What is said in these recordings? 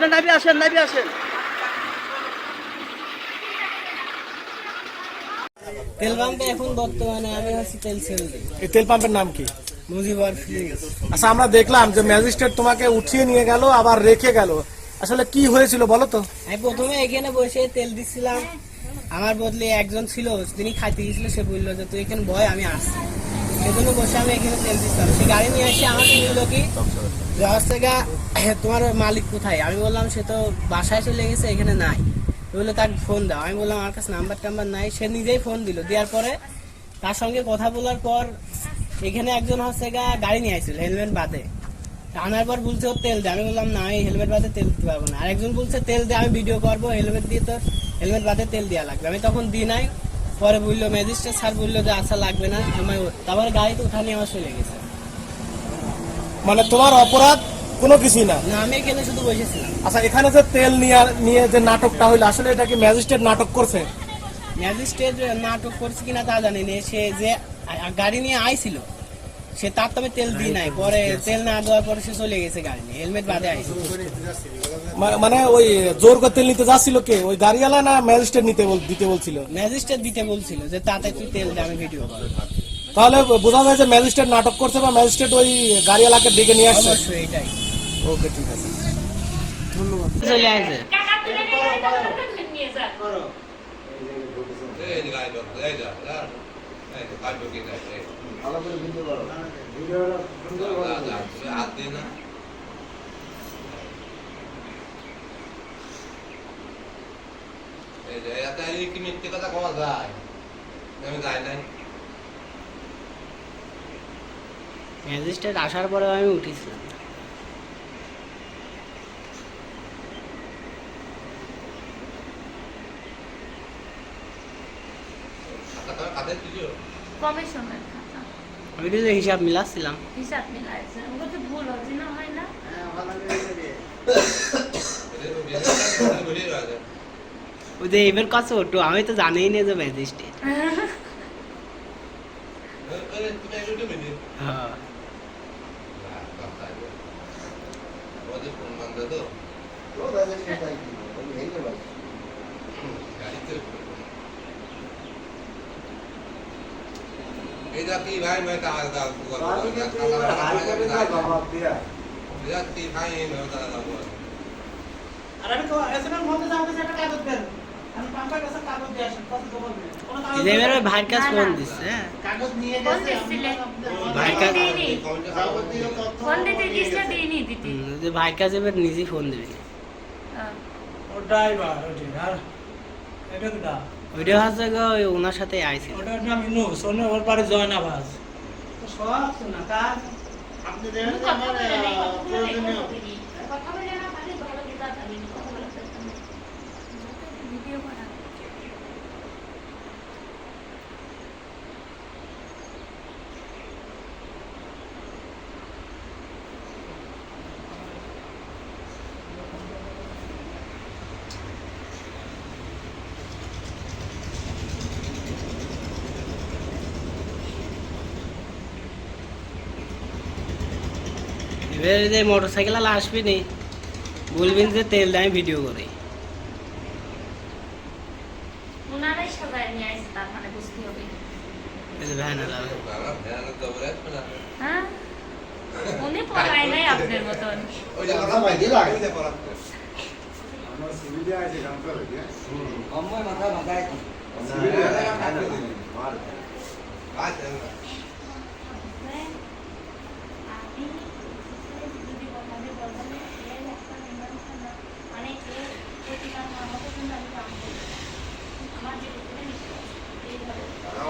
আপনি নাবি আসেন নাবি আসেন। তেল পাম্পে এখন বর্তমানে আমি হচ্ছি তেল সেল দিই এই তেল পাম্পের নাম কি? মুজিবার ফিলিংস। আচ্ছা আমরা দেখলাম যে ম্যাজিস্ট্রেট তোমাকে উঠিয়ে নিয়ে গেল আবার রেখে গেল। আসলে কি হয়েছিল বলো তো? আমি প্রথমে এখানে বসে তেল দিচ্ছিলাম আমার বদলে একজন ছিল তিনি খাইতে গেছিল সে বলল যে তুই এখানে বয় আমি আসছি। সেজন্য বসে আমি এখানে তেল দিচ্ছিলাম সে গাড়ি নিয়ে এসে আমাকে বলল কি? হচ্ছে তোমার মালিক কোথায়? আমি বললাম, সে তো বাসায় চলে গেছে, এখানে নাই। বলল, তাকে ফোন দাও। আমি বললাম, আমার কাছে নাম্বার টাম্বার নাই। সে নিজেই ফোন দিল। দেওয়ার পরে তার সঙ্গে কথা বলার পর এখানে একজন হচ্ছে গা, গাড়ি নিয়ে আসছিল হেলমেট বাদে। আনার পর বলছে, ওর তেল দে। আমি বললাম, না আমি হেলমেট বাদে তেল দিতে পারব না। আরেকজন বলছে, তেল দে, আমি ভিডিও করব। হেলমেট দিয়ে তো হেলমেট বাদে তেল দেওয়া লাগবে। আমি তখন দিই নাই। পরে বলল, ম্যাজিস্ট্রেট স্যার বলল যে আচ্ছা লাগবে না। আমার তারপরে গাড়িতে উঠানি আমার চলে গেছে। মানে তোমার অপরাধ কোনো কিছুই না। আমি এখানে শুধু বসেছিলাম। আচ্ছা এখানে যে তেল নিয়ে নিয়ে যে নাটকটা হইল আসলে এটা কি ম্যাজিস্ট্রেট নাটক করছে? ম্যাজিস্ট্রেট নাটক করছে কিনা তা জানি না। সে যে গাড়ি নিয়ে আইছিল সে তার তো আমি তেল দিই নাই। পরে তেল না দেওয়ার পরে সে চলে গেছে গাড়ি নিয়ে হেলমেট বাদে আইছিল মানে ওই জোর করে তেল নিতে যাচ্ছিল কে? ওই গাড়িওয়ালা না ম্যাজিস্ট্রেট নিতে দিতে বলছিল? ম্যাজিস্ট্রেট দিতে বলছিল যে তাতে তুই তেল দে আমি ভিডিও করব। তাহলে বোঝা যায় যে ম্যাজিস্ট্রেট নাটক করছে বা ম্যাজিস্ট্রেট ওই গাড়িওয়ালাকে ডেকে নিয়ে আসছে। অবশ্যই এটাই। ওকে ঠিক আছে। চলে আসে এই যে কি মিথ্যে কথা কওয়া যায়? আমি যাই নাই। ম্যাজিস্ট্রেট আসার পরে আমি উঠেছিলাম? কমিশনের খাতা আমি তো যে হিসাব মিলাচ্ছিলাম। হিসাব মিলাইছে। ওগুলো তো ভুল হচ্ছে না হয় না? এবার কাছে ওটু আমি তো জানিই না যে ম্যাজিস্ট্রেট। जाती भाई मैं कहा था आपको स्वामी ने तो ये हाल कर दिया। दिया जाती भाई मैं बता रहा हूँ अरे तो ऐसे में मौत जाते से कटा दो फिर ये मेरा भाई का फ़ोन दिस है? कागज़ नहीं है जैसे भाई का फ़ोन देते किसने दे नहीं देती हम्म, तो भाई का से मेरा निजी फ़ोन देवे हाँ। और ड्राइवर और ड्राइवर। ওইটা হচ্ছে ওই ওনার সাথে আইছে ওটার নাম ইনুস ওনে ওর পারে জয়ন তো সব শোনা কাজ আপনি দেখেন কথা বলে নেই, কথা বলে নেই, কথা বলিনি। কথা বলে না, খালি ভালো কথা জানি, কথা বলা যাচ্ছে না। ভিডিও করা। এবার যে মোটর সাইকেল আলা আসবি নি বলবেন যে তেল দামে ভিডিও করে। ওনারাই সাজায় নিয়ে আসছে, তার মানে বুঝতে হবে। এই যে ভ্যান আলা বাবা ভ্যান তো বলে না হ্যাঁ? উনি পড়ায় নাই আপনার মতন ওই যে কথা ভাই দিলা ওই যে পড়া আচ্ছা আপনি যদি বলেন বলবেন এর একটা নিমন্ত্রণ না। মানে এর প্রতিকার আমাকে কিন্তু আমি কাম করি। আমার যে উপরে বিশ্বাস, এইভাবে। আমাদের কয় জায়গা ঘণ্টা ফোন দেয় তো কই দিত তারপরে এখানে কিন্তু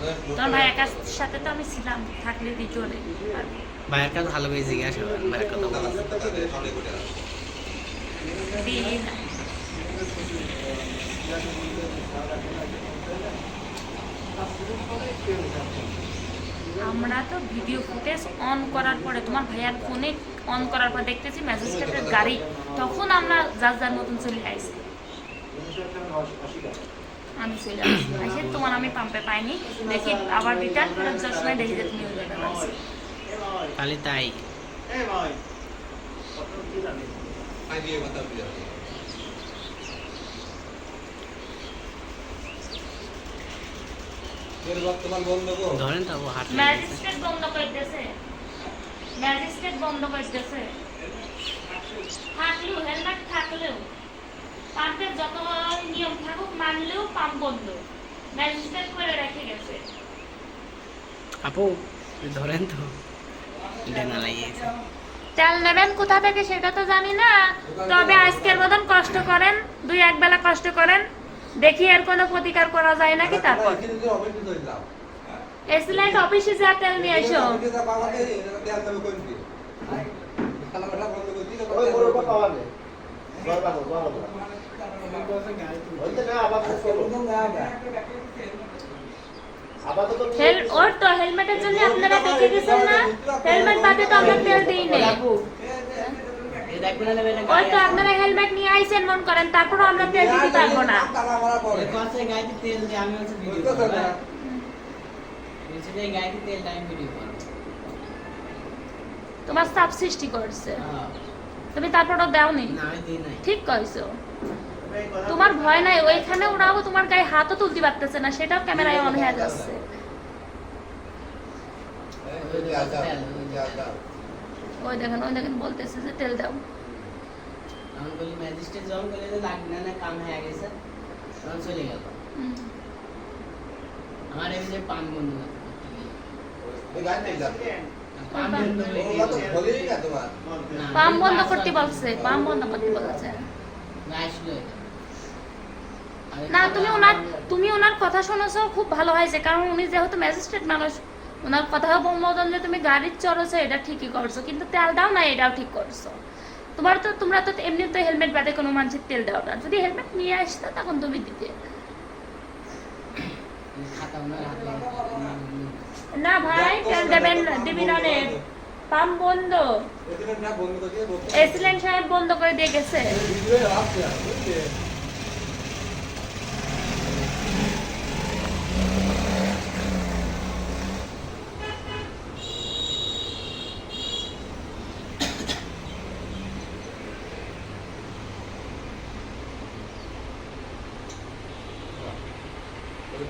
যখন কথা বলছিল, তোর ভাইয়ের কাছে দিই। দিই নাই না তোর ভাইয়ের কাছ সাথে তো আমি ছিলাম থাকলে চলে ভাইয়ের কাছে ভালো করে জিজ্ঞাসা করেন ভাইয়ের কথা বলছে আমরা তো ভিডিও ফুটেজ অন করার পরে তোমার ভাইয়ার ফোনে অন করার পর দেখতেছি ম্যাজিস্ট্রেটের গাড়ি। তখন আমরা যার যার মতন চলে আইছি আমি চলে এসে তোমার আমি পাম্পে পাইনি। দেখি আবার রিটার্ন ফেরত যাওয়ার সময় দেখি যে তুমি ওই তাহলে তাই। বর্তমান বন্ধ করো ধরেন তো হাট ম্যাজিস্ট্রেট বন্ধ করে দিয়েছে। ম্যাজিস্ট্রেট বন্ধ করে দিয়েছে। থাকলেও হেলমেট থাকলেও পাম্পের যত নিয়ম থাকুক মানলেও পাম্প বন্ধ। ম্যাজিস্ট্রেট করে রেখে গেছে। আপু ধরেন তো। ডেনা লাগিয়েছে। তেল নেবেন কোথা থেকে সেটা তো জানি না। তবে আজকের মতন কষ্ট করেন দুই এক বেলা কষ্ট করেন। দেখি এর কোনো প্রতিকার করা যায় নাকি তারপর। যে অফিসে চলে যা তেল নিয়ে এসো। অফিসে যা ওর তো হেলমেটের জন্য আপনারা দেখে গেছেন না? হেলমেট বাদে তো আমরা তেল দিই নেই। আপু এই দেখবেন না ওই তো আপনারা হেলমেট নিয়ে আইছেন মন করেন তারপরও আমরা তেল দিতে পারব না। তালা মারা পড়ে। কসে গাড়িতে তেল দিয়ে আমি হচ্ছে ভিডিও বুঝতে করব পারবে না। বলছি যে এই গাড়িতে তেল দিয়ে ভিডিও তোমার চাপ সৃষ্টি করছে। হ্যাঁ। তুমি তারপরও দাওনি? না ঠিক কইছো। তোমার ভয় নাই ওইখানে ওরাও তোমার গায়ে হাতও তুলতে পারতেছে না সেটাও ক্যামেরায় অন হয়ে যাচ্ছে। ওই দেখেন ওই দেখেন বলতেছে যে তেল দাও আমি বলি ম্যাজিস্ট্রেট যখন বলে যে লাগবে না কাম হয়ে গেছে তখন চলে গেল আমার পাম। এই গাড়িতে যাবে। পাম বন্ধ করতে বলছে পাম্প বন্ধ করতে বলছে না, আসলো এটা। না তুমি ওনার তুমি ওনার কথা শুনেছো খুব ভালো হয়েছে। কারণ উনি যেহেতু ম্যাজিস্ট্রেট মানুষ ওনার কথা মতন যে তুমি গাড়ির চড়েছো এটা ঠিকই করছ। কিন্তু তেল দাও না এটাও ঠিক করছ। তোমার তো তোমরা তো এমনি তো হেলমেট বাদে কোনো মানুষের তেল দাও না। যদি হেলমেট নিয়ে আসতো তখন তুমি দিতে। না ভাই তেল দেবেন দিবি না রে। পাম্প বন্ধ। এসিলেন্ট সাহেব বন্ধ করে দিয়ে গেছে এই ভিডিওয়ে আসছে আর, বুঝলে? ওই দিকে বড় মক্কান দেখতেছি। ওই যে ড্রাইভার আর আছে ওইটা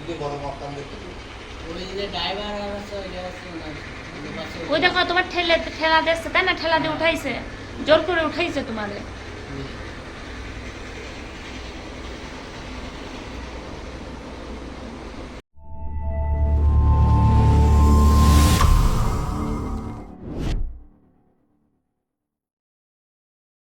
ওই দেখো তোমার ঠেলে ঠেলা দিচ্ছে তাই না? ঠেলা দিয়ে উঠাইছে। জোর করে উঠাইছে তোমারে। হুম।